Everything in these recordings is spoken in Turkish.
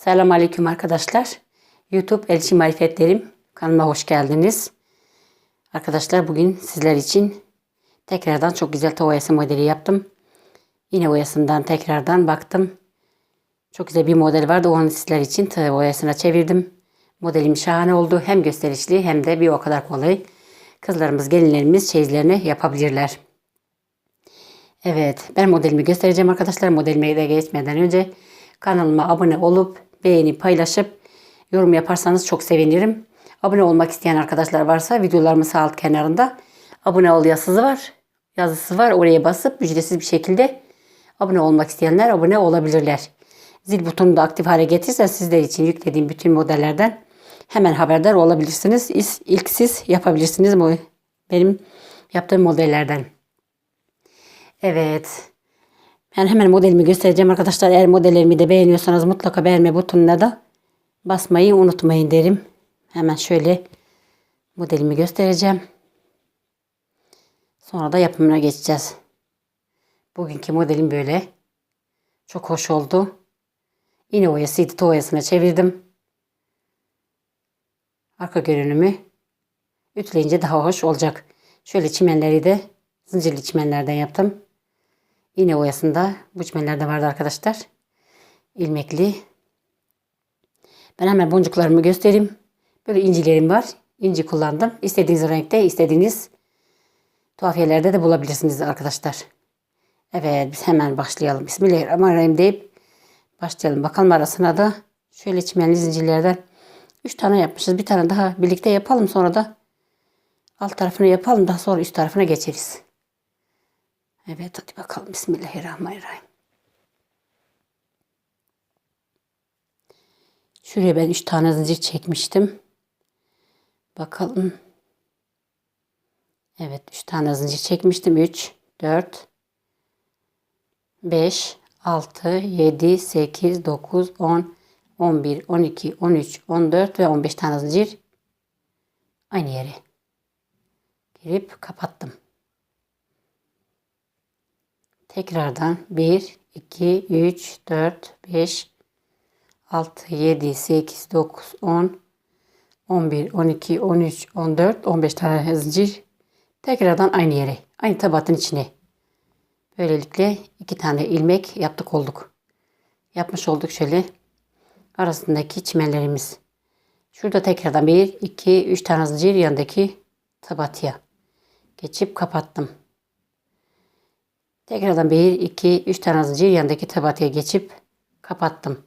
Selamun Aleyküm arkadaşlar. YouTube Elçi Marifetlerim kanalıma hoş geldiniz. Arkadaşlar bugün sizler için tekrardan çok güzel tava oyası modeli yaptım. Yine oyasından tekrardan baktım. Çok güzel bir model vardı. Onu sizler için tava oyasına çevirdim. Modelim şahane oldu. Hem gösterişli hem de bir o kadar kolay. Kızlarımız, gelinlerimiz çeyizlerini yapabilirler. Evet, ben modelimi göstereceğim arkadaşlar. Modelime de geçmeden önce kanalıma abone olup beğenip paylaşıp yorum yaparsanız çok sevinirim. Abone olmak isteyen arkadaşlar varsa videolarımın sağ alt kenarında abone ol yazısı var. Yazısı var. Oraya basıp ücretsiz bir şekilde abone olmak isteyenler abone olabilirler. Zil butonunu da aktif hale getirirsen sizler için yüklediğim bütün modellerden hemen haberdar olabilirsiniz. İlk siz yapabilirsiniz bu benim yaptığım modellerden. Evet. Ben hemen modelimi göstereceğim arkadaşlar. Eğer modellerimi de beğeniyorsanız mutlaka beğenme butonuna da basmayı unutmayın derim. Hemen şöyle modelimi göstereceğim. Sonra da yapımına geçeceğiz. Bugünkü modelim böyle. Çok hoş oldu. Yine oyasıydı toyasına çevirdim. Arka görünümü ütüleyince daha hoş olacak. Şöyle çimenleri de zincirli çimenlerden yaptım. Yine oyasında bu çimenler de vardı arkadaşlar. İlmekli. Ben hemen boncuklarımı göstereyim. Böyle incilerim var. İnci kullandım. İstediğiniz renkte, istediğiniz tuhafiyelerde de bulabilirsiniz arkadaşlar. Evet biz hemen başlayalım. Bismillahirrahmanirrahim deyip başlayalım. Bakalım arasına da şöyle çimenli zincirlerden 3 tane yapmışız. Bir tane daha birlikte yapalım. Sonra da alt tarafını yapalım. Daha sonra üst tarafına geçeriz. Evet hadi bakalım. Bismillahirrahmanirrahim. Şuraya ben 3 tane zincir çekmiştim. Bakalım. Evet 3 tane zincir çekmiştim. 3, 4, 5, 6, 7, 8, 9, 10, 11, 12, 13, 14 ve 15 tane zincir aynı yere girip kapattım. Tekrardan 1, 2, 3, 4, 5, 6, 7, 8, 9, 10, 11, 12, 13, 14, 15 tane zincir. Tekrardan aynı yere, aynı tabatın içine. Böylelikle iki tane ilmek yaptık olduk. Yapmış olduk şöyle arasındaki çimenlerimiz. Şurada tekrardan 1, 2, 3 tane zincir yanındaki tabatıya geçip kapattım. Tekrardan 1, 2, 3 tane zincir yanındaki tabatıya geçip kapattım.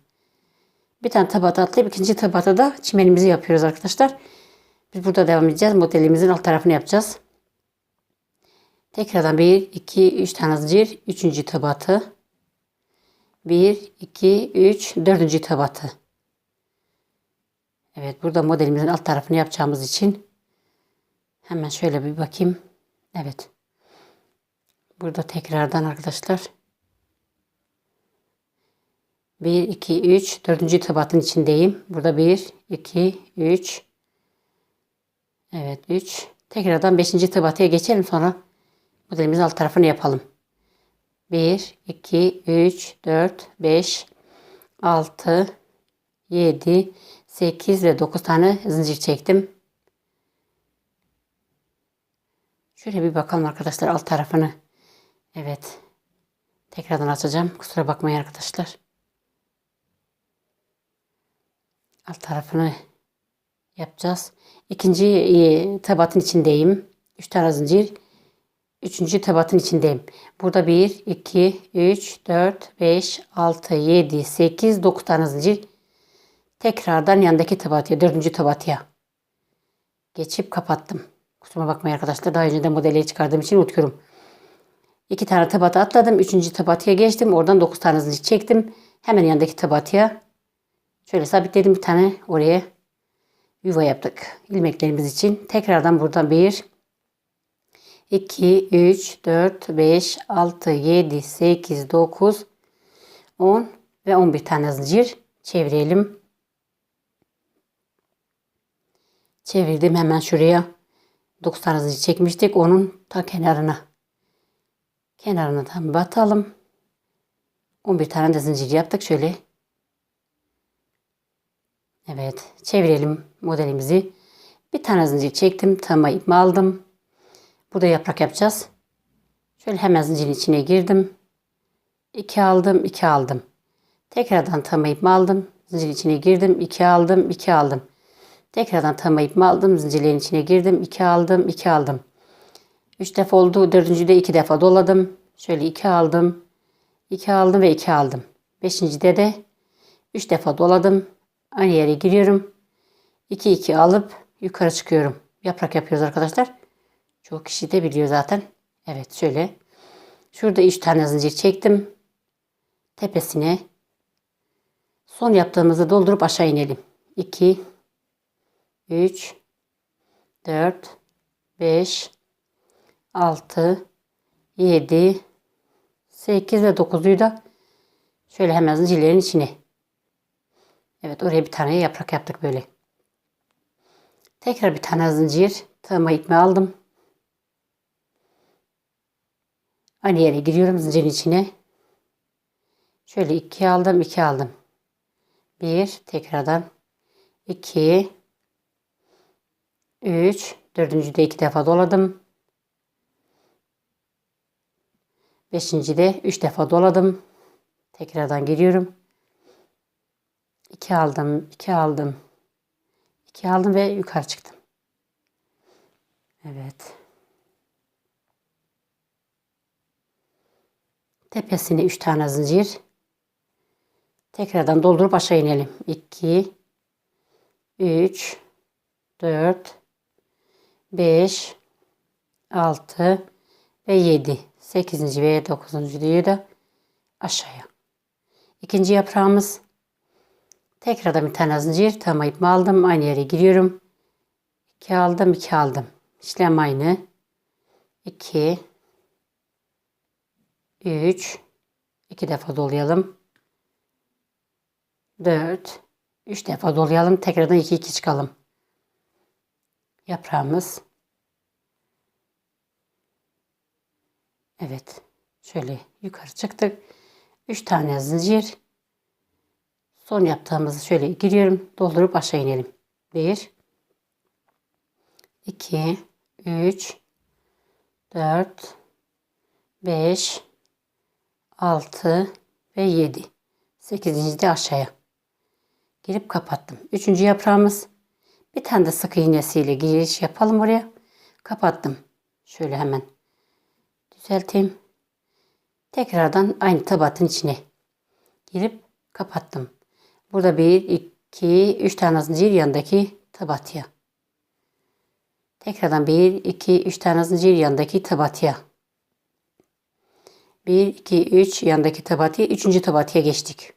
Bir tane tabata atlayıp ikinci tabata da çimenimizi yapıyoruz arkadaşlar. Biz burada devam edeceğiz. Modelimizin alt tarafını yapacağız. Tekrardan 1, 2, 3 tane zincir. Üçüncü tabatı. 1, 2, 3, dördüncü tabatı. Evet burada modelimizin alt tarafını yapacağımız için hemen şöyle bir bakayım. Evet. Burada tekrardan arkadaşlar 1, 2, 3, dördüncü tabatın içindeyim. Burada 1, 2, 3, evet 3. Tekrardan beşinci tabatıya geçelim sonra modelimizin alt tarafını yapalım. 1, 2, 3, 4, 5, 6, 7, 8 ve 9 tane zincir çektim. Şöyle bir bakalım arkadaşlar alt tarafını. Evet. Tekrardan açacağım. Kusura bakmayın arkadaşlar. Alt tarafını yapacağız. İkinci e, tabatın içindeyim. 3 tane zincir. Üçüncü tabatın içindeyim. Burada 1, 2, 3, 4, 5, 6, 7, 8, 9 tane zincir. Tekrardan yanındaki tabatıya, dördüncü tabatıya geçip kapattım. Kusura bakmayın arkadaşlar. Daha önce de modeli çıkardığım için unutuyorum. İki tane tabata atladım. Üçüncü tabatıya geçtim. Oradan dokuz tane zincir çektim. Hemen yanındaki tabatıya şöyle sabitledim bir tane oraya yuva yaptık. ilmeklerimiz için. Tekrardan buradan bir 2, 3, 4, 5, 6, 7, 8, 9, 10 ve 11 tane zincir çevirelim. Çevirdim hemen şuraya. 9 tane zincir çekmiştik. Onun ta kenarına. Kenarına tam batalım. 11 tane de zincir yaptık. Şöyle Evet çevirelim modelimizi. Bir tane zincir çektim. Tığıma ipimi aldım. Burada yaprak yapacağız. Şöyle hemen zincirin içine girdim. 2 aldım, 2 aldım. Tekrardan tığıma ipimi aldım. Zincirin içine girdim, 2 aldım, 2 aldım. Tekrardan tığıma ipimi aldım. Zincirlerin içine girdim, 2 aldım, 2 aldım. 3 defa oldu. Dördüncüde 2 defa doladım. Şöyle 2 aldım. 2 aldım ve 2 aldım. Beşincide de 3 defa doladım. Aynı yere giriyorum. 2 2 alıp yukarı çıkıyorum. Yaprak yapıyoruz arkadaşlar. Çok kişi de biliyor zaten. Evet şöyle. Şurada 3 tane zincir çektim. Tepesine son yaptığımızı doldurup aşağı inelim. 2 3 4 5 6 7 8 ve 9'uyu da şöyle hemen zincirlerin içine. Evet oraya bir tane yaprak yaptık böyle. Tekrar bir tane zincir. Tığıma ipimi aldım. Aynı yere giriyorum zincirin içine. Şöyle iki aldım, iki aldım. Bir, tekrardan iki, üç, dördüncü de iki defa doladım. Beşinci de üç defa doladım. Tekrardan giriyorum. İki aldım, iki aldım. iki aldım ve yukarı çıktım. Evet. Tepesine 3 tane zincir. Tekrardan doldurup aşağı inelim. 2 3 4 5 6 ve 7. 8. ve 9. diyor da aşağıya. İkinci yaprağımız tekrardan bir tane zincir tığıma ipimi aldım. Aynı yere giriyorum. 2 aldım, 2 aldım. İşlem aynı. 2 3 2 defa dolayalım. 4 3 defa dolayalım. Tekrardan 2 2 çıkalım. Yaprağımız. Evet. Şöyle yukarı çıktık. 3 tane zincir. Son yaptığımızı şöyle giriyorum. Doldurup aşağı inelim. 1 2 3 4 5 6 ve 7. 8. de aşağıya. Girip kapattım. 3. yaprağımız. Bir tane de sık iğnesiyle giriş yapalım oraya. Kapattım. Şöyle hemen düzelteyim. Tekrardan aynı tabatın içine girip kapattım. Burada 1, 2, 3 tane zincir yanındaki tabatıya. Tekrardan 1, 2, 3 tane zincir yanındaki tabatıya. 1, 2, 3 yandaki tabatiye 3. tabatiye geçtik.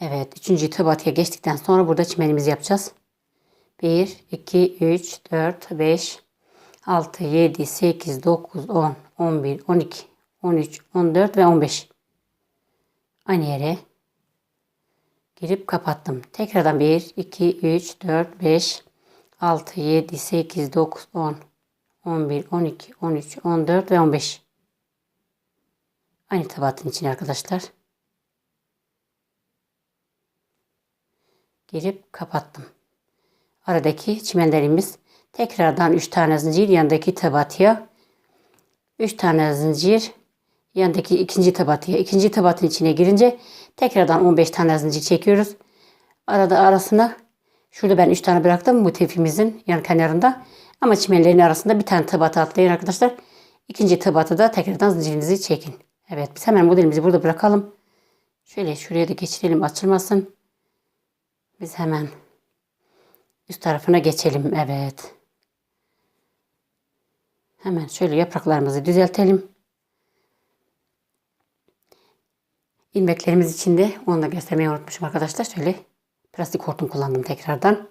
Evet 3. tabatiye geçtikten sonra burada çimenimizi yapacağız. 1, 2, 3, 4, 5, 6, 7, 8, 9, 10, 11, 12, 13, 14 ve 15. Aynı yere girip kapattım. Tekrardan 1, 2, 3, 4, 5, 6, 7, 8, 9, 10, 11, 12, 13, 14 ve 15. Aynı tabatın içine arkadaşlar. Girip kapattım. Aradaki çimenlerimiz tekrardan 3 tane zincir yanındaki tabatıya 3 tane zincir yanındaki ikinci tabatıya ikinci tabatın içine girince tekrardan 15 tane zincir çekiyoruz. Arada arasına şurada ben 3 tane bıraktım motifimizin yan kenarında ama çimenlerin arasında bir tane tabatı atlayın arkadaşlar. İkinci tabatı da tekrardan zincirinizi çekin. Evet biz hemen modelimizi burada bırakalım. Şöyle şuraya da geçirelim açılmasın. Biz hemen üst tarafına geçelim. Evet. Hemen şöyle yapraklarımızı düzeltelim. İlmeklerimiz için de onu da göstermeyi unutmuşum arkadaşlar. Şöyle plastik hortum kullandım tekrardan.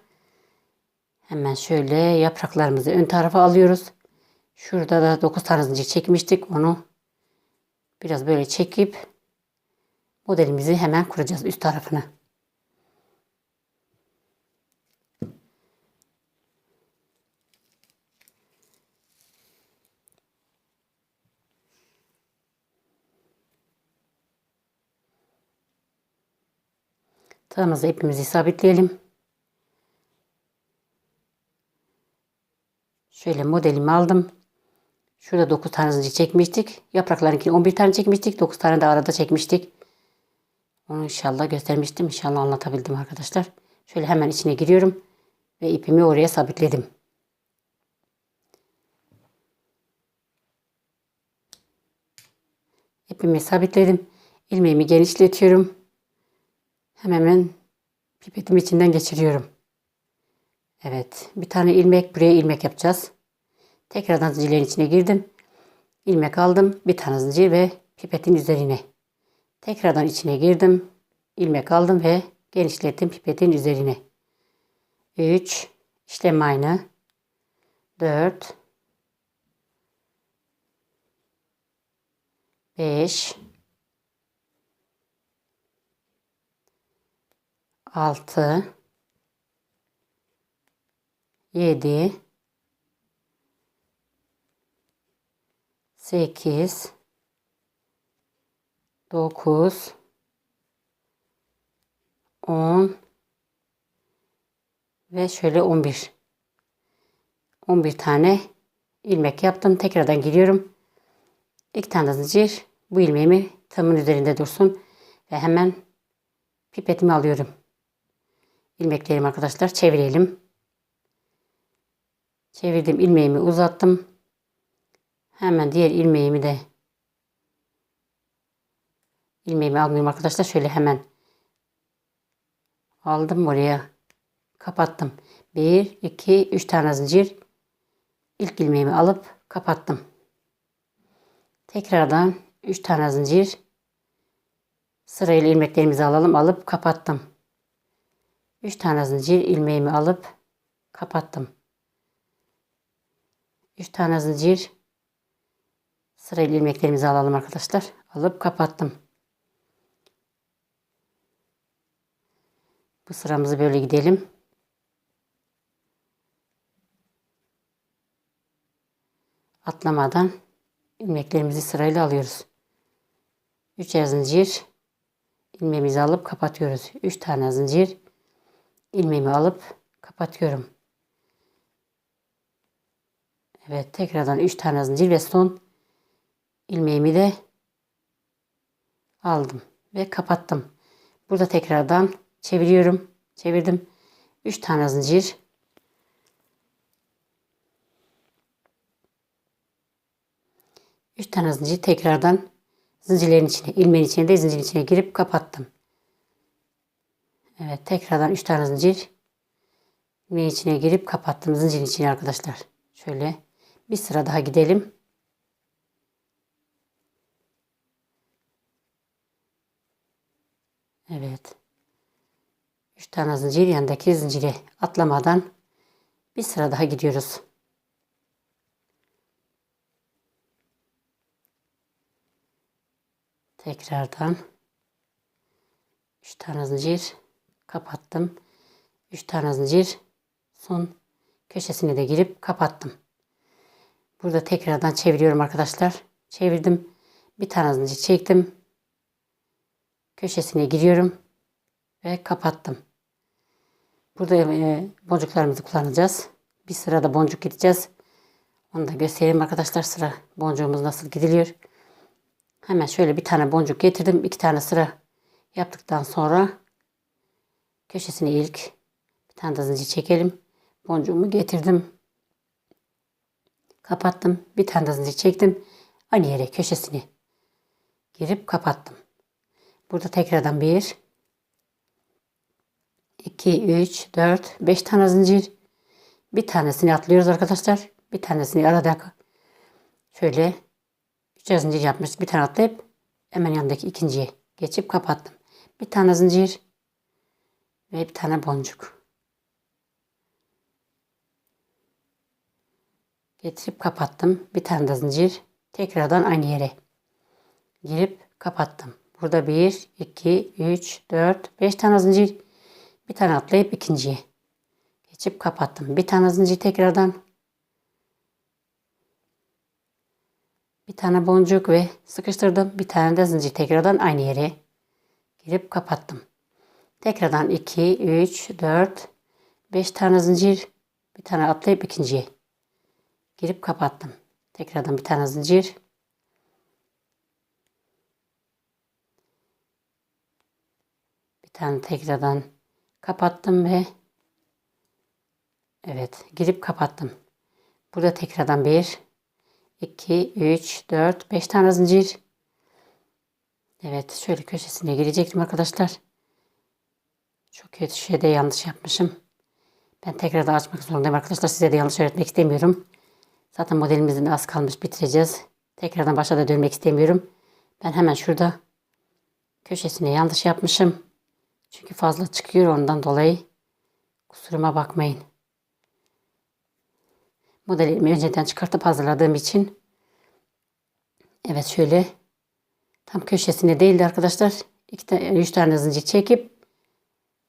Hemen şöyle yapraklarımızı ön tarafa alıyoruz. Şurada da 9 tane zincir çekmiştik. Onu Biraz böyle çekip modelimizi hemen kuracağız üst tarafını. Tığımızı ipimizi sabitleyelim. Şöyle modelimi aldım. Şurada 9 tane zincir çekmiştik. Yapraklarınkini 11 tane çekmiştik. 9 tane de arada çekmiştik. Onu inşallah göstermiştim. İnşallah anlatabildim arkadaşlar. Şöyle hemen içine giriyorum. Ve ipimi oraya sabitledim. İpimi sabitledim. İlmeğimi genişletiyorum. Hemen pipetimi içinden geçiriyorum. Evet. Bir tane ilmek buraya ilmek yapacağız. Tekrardan zincirlerin içine girdim. İlmek aldım. Bir tane zincir ve pipetin üzerine. Tekrardan içine girdim. ilmek aldım ve genişlettim pipetin üzerine. 3 işlem aynı. 4 5 6 7 8 9 10 ve şöyle 11 11 tane ilmek yaptım. Tekrardan giriyorum İki tane zincir. Bu ilmeğimi tamın üzerinde dursun ve hemen pipetimi alıyorum ilmeklerimi arkadaşlar çevirelim. Çevirdim ilmeğimi uzattım. Hemen diğer ilmeğimi de ilmeğimi almıyorum arkadaşlar. Şöyle hemen aldım buraya kapattım. 1 2 3 tane zincir. İlk ilmeğimi alıp kapattım. Tekrardan 3 tane zincir. Sırayla ilmeklerimizi alalım alıp kapattım 3 tane zincir ilmeğimi alıp kapattım 3 tane zincir sırayla ilmeklerimizi alalım arkadaşlar alıp kapattım bu sıramızı böyle gidelim atlamadan ilmeklerimizi sırayla alıyoruz. 3 zincir ilmeğimizi alıp kapatıyoruz. 3 tane zincir ilmeğimi alıp kapatıyorum. Evet tekrardan 3 tane zincir ve son ilmeğimi de aldım ve kapattım. Burada tekrardan çeviriyorum. Çevirdim. 3 tane zincir 3 tane zincir tekrardan zincirlerin içine, ilmeğin içine de zincirin içine girip kapattım. Evet tekrardan 3 tane zincir ilmeğin içine girip kapattım zincirin içine arkadaşlar. Şöyle bir sıra daha gidelim. Evet. 3 tane zincir yanındaki zincire atlamadan bir sıra daha gidiyoruz. tekrardan 3 tane zincir kapattım. 3 tane zincir son köşesine de girip kapattım. Burada tekrardan çeviriyorum arkadaşlar. Çevirdim. Bir tane zincir çektim. Köşesine giriyorum ve kapattım. Burada e, boncuklarımızı kullanacağız. Bir sırada boncuk gideceğiz. Onu da göstereyim arkadaşlar sıra boncuğumuz nasıl gidiliyor. Hemen şöyle bir tane boncuk getirdim. iki tane sıra yaptıktan sonra köşesine ilk bir tane de zincir çekelim. Boncuğumu getirdim. Kapattım. Bir tane de zincir çektim. Aynı yere köşesini girip kapattım. Burada tekrardan bir 2, 3, 4, 5 tane zincir. Bir tanesini atlıyoruz arkadaşlar. Bir tanesini arada şöyle Üçer zincir yapmış. Bir tane atlayıp hemen yanındaki ikinciye geçip kapattım. Bir tane zincir ve bir tane boncuk. Getirip kapattım. Bir tane de zincir. Tekrardan aynı yere girip kapattım. Burada 1, 2, 3, 4, 5 tane zincir. Bir tane atlayıp ikinciye geçip kapattım. Bir tane zincir tekrardan Bir tane boncuk ve sıkıştırdım. Bir tane de zincir tekrardan aynı yere girip kapattım. Tekrardan 2, 3, 4, 5 tane zincir. Bir tane atlayıp ikinciye. Girip kapattım. Tekrardan bir tane zincir. Bir tane tekrardan kapattım ve evet girip kapattım. Burada tekrardan 1, 2, 3, 4, 5 tane zincir. Evet şöyle köşesine girecektim arkadaşlar. Çok kötü şeyde yanlış yapmışım. Ben tekrar da açmak zorundayım arkadaşlar. Size de yanlış öğretmek istemiyorum. Zaten modelimizin az kalmış bitireceğiz. Tekrardan başa da dönmek istemiyorum. Ben hemen şurada köşesine yanlış yapmışım. Çünkü fazla çıkıyor ondan dolayı. Kusuruma bakmayın. Modelimi önceden çıkartıp hazırladığım için. Evet şöyle tam köşesine değildi arkadaşlar. İki tane, üç tane zincir çekip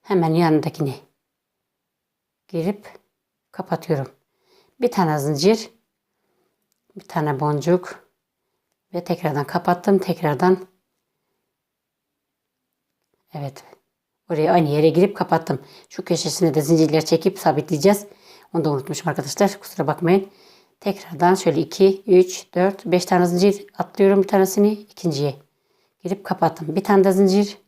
hemen yanındakini girip kapatıyorum. Bir tane zincir, bir tane boncuk ve tekrardan kapattım. Tekrardan evet oraya aynı yere girip kapattım. Şu köşesine de zincirler çekip sabitleyeceğiz. Onu da unutmuşum arkadaşlar. Kusura bakmayın. Tekrardan şöyle 2, 3, 4, 5 tane zincir atlıyorum bir tanesini ikinciye. Girip kapattım. Bir tane de zincir.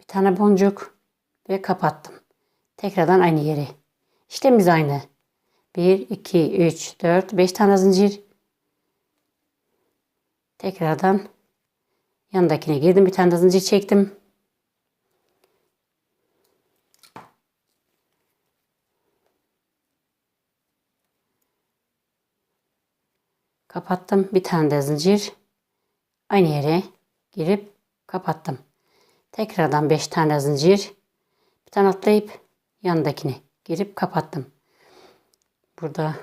Bir tane boncuk ve kapattım. Tekrardan aynı yere. İşlemimiz aynı. 1, 2, 3, 4, 5 tane zincir. Tekrardan yanındakine girdim. Bir tane zincir çektim. Kapattım. Bir tane de zincir. Aynı yere girip kapattım. Tekrardan 5 tane zincir. Bir tane atlayıp yanındakine girip kapattım. Burada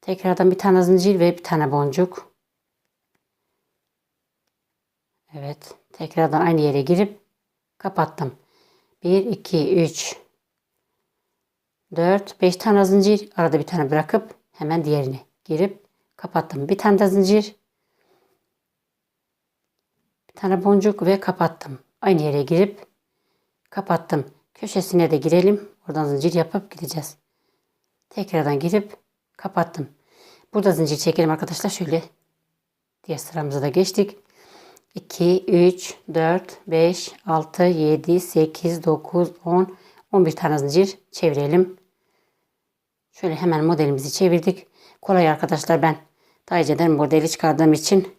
tekrardan bir tane zincir ve bir tane boncuk. Evet. Tekrardan aynı yere girip kapattım. 1, 2, 3, 4, 5 tane zincir. Arada bir tane bırakıp hemen diğerini girip kapattım. Bir tane de zincir. Tane boncuk ve kapattım. Aynı yere girip kapattım. Köşesine de girelim. Oradan zincir yapıp gideceğiz. Tekrardan girip kapattım. Burada zincir çekelim arkadaşlar. Şöyle diğer sıramıza da geçtik. 2, 3, 4, 5, 6, 7, 8, 9, 10, 11 tane zincir çevirelim. Şöyle hemen modelimizi çevirdik. Kolay arkadaşlar ben daha önceden modeli çıkardığım için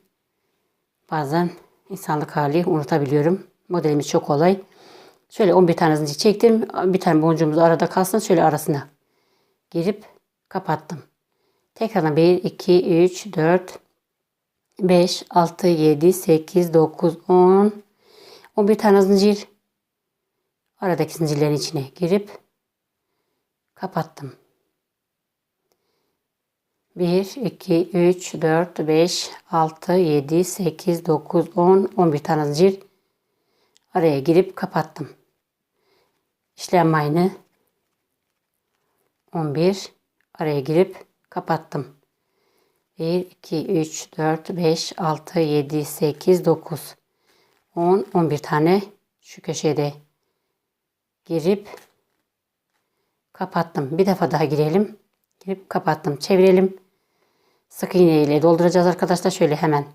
bazen insanlık hali unutabiliyorum. Modelimiz çok kolay. Şöyle 11 tane zincir çektim. Bir tane boncuğumuz arada kalsın. Şöyle arasına girip kapattım. Tekrardan 1, 2, 3, 4, 5, 6, 7, 8, 9, 10, 11 tane zincir. Aradaki zincirlerin içine girip kapattım. 1, 2, 3, 4, 5, 6, 7, 8, 9, 10, 11 tane zincir araya girip kapattım. İşlem aynı. 11 araya girip kapattım. 1, 2, 3, 4, 5, 6, 7, 8, 9, 10, 11 tane şu köşede girip kapattım. Bir defa daha girelim. Girip kapattım. Çevirelim. Sık iğne ile dolduracağız arkadaşlar. Şöyle hemen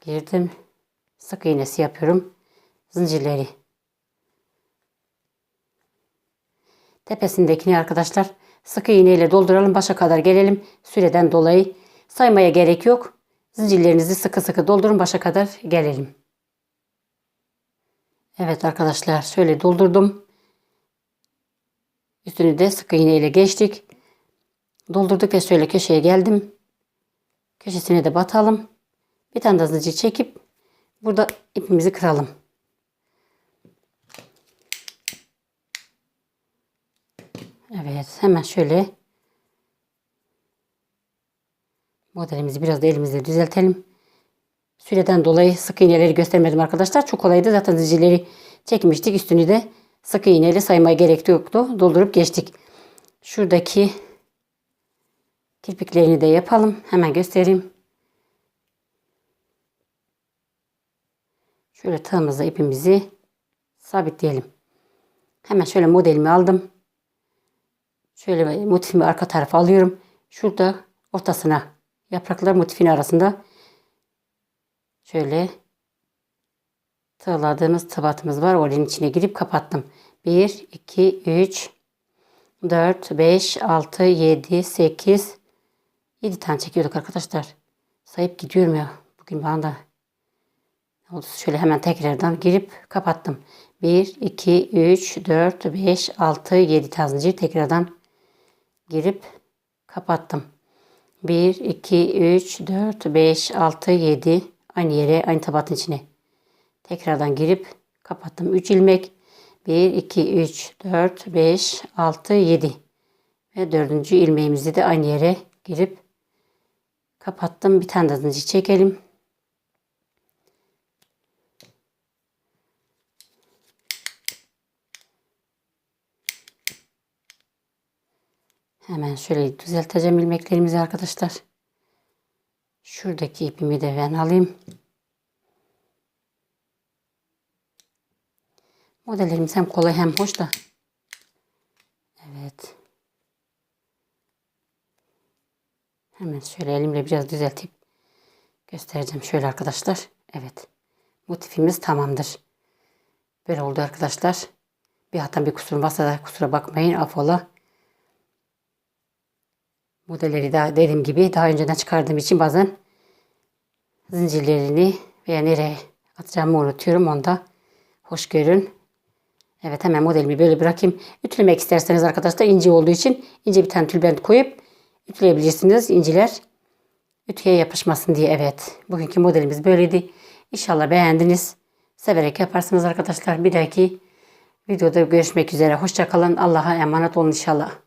girdim. Sık iğnesi yapıyorum. Zincirleri. Tepesindekini arkadaşlar sık iğne ile dolduralım. Başa kadar gelelim. Süreden dolayı saymaya gerek yok. Zincirlerinizi sıkı sıkı doldurun. Başa kadar gelelim. Evet arkadaşlar şöyle doldurdum. Üstünü de sık iğne ile geçtik. Doldurduk ve şöyle köşeye geldim. Köşesine de batalım. Bir tane de zincir çekip burada ipimizi kıralım. Evet hemen şöyle modelimizi biraz da elimizle düzeltelim. Süreden dolayı sık iğneleri göstermedim arkadaşlar. Çok kolaydı. Zaten zincirleri çekmiştik. Üstünü de sık iğneyle saymaya gerek yoktu. Doldurup geçtik. Şuradaki kirpiklerini de yapalım. Hemen göstereyim. Şöyle tığımızla ipimizi sabitleyelim. Hemen şöyle modelimi aldım. Şöyle motifimi arka tarafa alıyorum. Şurada ortasına yapraklar motifin arasında şöyle tığladığımız tıbatımız var. Oranın içine girip kapattım. 1, 2, 3, 4, 5, 6, 7, 8, 7 tane çekiyorduk arkadaşlar. Sayıp gidiyorum ya. Bugün bana da oldu? Şöyle hemen tekrardan girip kapattım. 1, 2, 3, 4, 5, 6, 7 tane zincir tekrardan girip kapattım. 1, 2, 3, 4, 5, 6, 7 aynı yere aynı tabatın içine tekrardan girip kapattım. 3 ilmek 1, 2, 3, 4, 5, 6, 7 ve dördüncü ilmeğimizi de aynı yere girip kapattım. Bir tane de zincir çekelim. Hemen şöyle düzelteceğim ilmeklerimizi arkadaşlar. Şuradaki ipimi de ben alayım. Modellerimiz hem kolay hem hoş da. Evet. Hemen şöyle elimle biraz düzeltip göstereceğim. Şöyle arkadaşlar. Evet. Motifimiz tamamdır. Böyle oldu arkadaşlar. Bir hatam bir kusurum varsa da kusura bakmayın. Affola. Modelleri daha dediğim gibi daha önceden çıkardığım için bazen zincirlerini veya nereye atacağımı unutuyorum. Onda hoş görün. Evet hemen modelimi böyle bırakayım. Ütülemek isterseniz arkadaşlar ince olduğu için ince bir tane tülbent koyup ütüleyebilirsiniz inciler. Ütüye yapışmasın diye evet. Bugünkü modelimiz böyleydi. İnşallah beğendiniz. Severek yaparsınız arkadaşlar. Bir dahaki videoda görüşmek üzere. Hoşçakalın. Allah'a emanet olun inşallah.